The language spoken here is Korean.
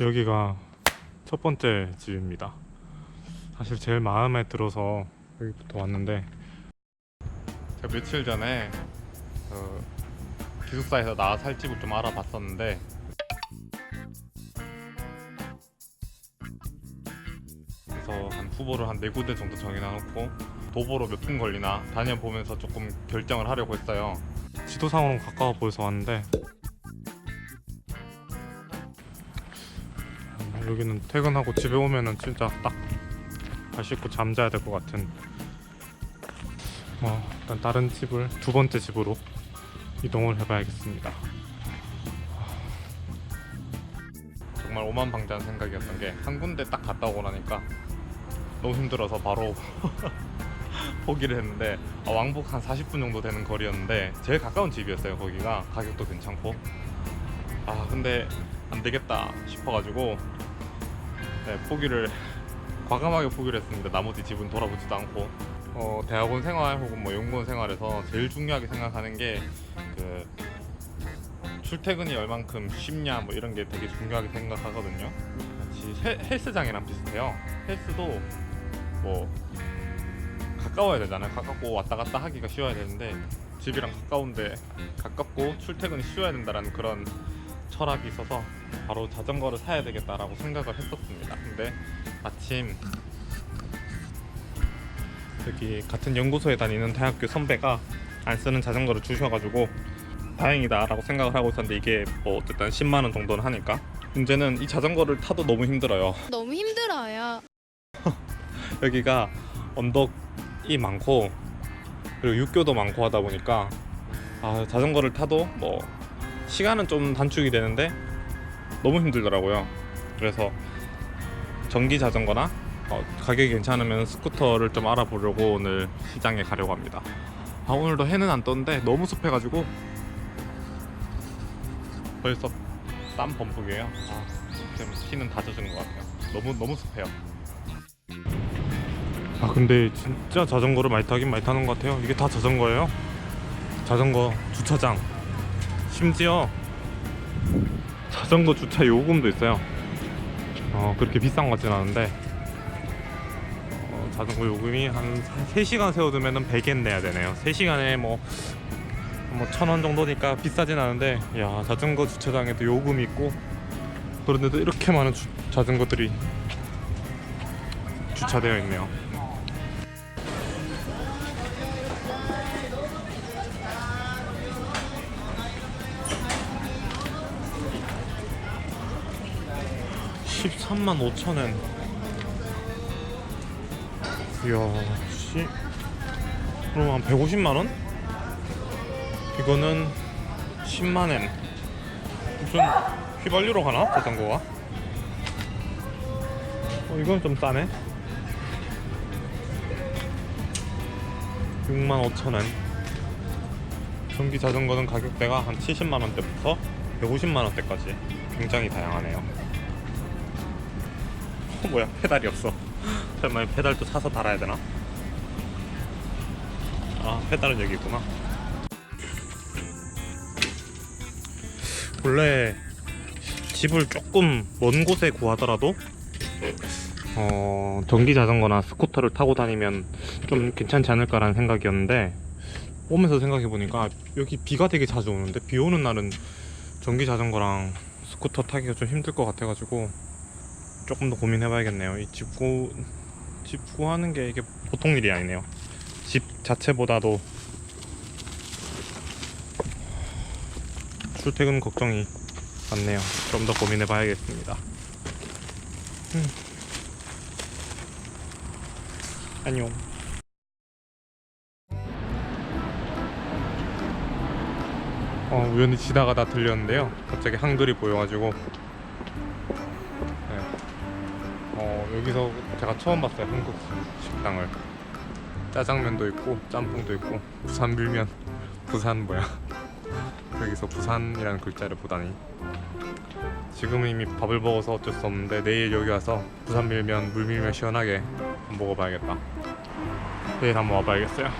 여기가 첫 번째 집입니다. 사실 제일 마음에 들어서 여기부터 왔는데 제가 며칠 전에 그 기숙사에서 나 살 집을 좀 알아봤었는데 그래서 한 후보를 한 네 군데 정도 정해놔놓고 도보로 몇 분 걸리나 다녀보면서 조금 결정을 하려고 했어요. 지도상으로는 가까워 보여서 왔는데 여기는 퇴근하고 집에 오면은 진짜 딱발 씻고 잠자야 될 것 같은 어, 일단 다른 집을 두 번째 집으로 이동을 해봐야겠습니다. 정말 오만방자한 생각이었던 게 한 군데 딱 갔다 오고 나니까 너무 힘들어서 바로 포기를 했는데 아, 왕복 한 40분 정도 되는 거리였는데 제일 가까운 집이었어요 거기가 가격도 괜찮고 아 근데 안 되겠다 싶어가지고 네, 포기를 과감하게 포기를 했습니다. 나머지 집은 돌아보지도 않고. 어, 대학원 생활 혹은 뭐 연구원 생활에서 제일 중요하게 생각하는 게 그 출퇴근이 얼만큼 쉽냐 뭐 이런 게 되게 중요하게 생각하거든요. 헬스장이랑 비슷해요. 헬스도 뭐 가까워야 되잖아요. 가깝고 왔다 갔다 하기가 쉬워야 되는데 집이랑 가까운데 가깝고 출퇴근이 쉬워야 된다라는 그런 철학이 있어서 바로 자전거를 사야 되겠다라고 생각을 했었습니다. 근데 마침 여기 같은 연구소에 다니는 대학교 선배가 안 쓰는 자전거를 주셔가지고 다행이다라고 생각을 하고 있었는데 이게 뭐 어쨌든 10만 원 정도는 하니까 문제는 이 자전거를 타도 너무 힘들어요. 너무 힘들어요. 여기가 언덕이 많고 그리고 육교도 많고 하다 보니까 아, 자전거를 타도 뭐 시간은 좀 단축이 되는데 너무 힘들더라고요. 그래서 전기 자전거나 어, 가격이 괜찮으면 스쿠터를 좀 알아보려고 오늘 시장에 가려고 합니다. 아, 오늘도 해는 안 떴는데 너무 습해가지고 벌써 땀 범벅이에요. 아, 지금 티는 다 젖은 것 같아요. 너무 너무 습해요. 아 근데 진짜 자전거를 많이 타긴 많이 타는 것 같아요 이게 다 자전거예요 자전거 주차장 심지어 자전거 주차 요금도 있어요. 어 그렇게 비싼 것 같진 않은데 어, 자전거 요금이 한 3시간 세워두면 100엔 내야 되네요. 3시간에 뭐뭐천원 정도니까 비싸진 않은데 야 자전거 주차장에도 요금이 있고 그런데도 이렇게 많은 주- 자전거들이 주차되어 있네요 십삼만 5천엔. 이야 씨. 그럼 한 150만원? 이거는 10만엔. 무슨 휘발유로 가나? 자전거가? 어 이건 좀 싸네. 6만 5천엔. 전기 자전거는 가격대가 한 70만원대부터 150만원대까지. 굉장히 다양하네요. 어, 뭐야 페달이 없어 설마 이 페달도 사서 달아야 되나? 아 페달은 여기 있구나 원래 집을 조금 먼 곳에 구하더라도 어, 전기 자전거나 스쿠터를 타고 다니면 좀 괜찮지 않을까라는 생각이었는데 오면서 생각해 보니까 여기 비가 되게 자주 오는데 비 오는 날은 전기 자전거랑 스쿠터 타기가 좀 힘들 것 같아가지고 조금 더 고민해봐야겠네요. 이 집 구, 집 구 하는 게 이게 보통 일이 아니네요. 집 자체보다도 출퇴근 걱정이 많네요. 좀 더 고민해봐야겠습니다. 음. 안녕. 어, 우연히 지나가다 들렸는데요. 갑자기 한글이 보여가지고 네. 어, 여기서 제가 처음 봤어요 한국 식당을. 짜장면도 있고 짬뽕도 있고. 부산 밀면 부산 뭐야? 여기서 부산이라는 글자를 보다니. 지금은 이미 밥을 먹어서 어쩔 수 없는데 내일 여기 와서 부산 밀면 물밀면 시원하게 한번 먹어봐야겠다. 내일 한번 와봐야겠어요.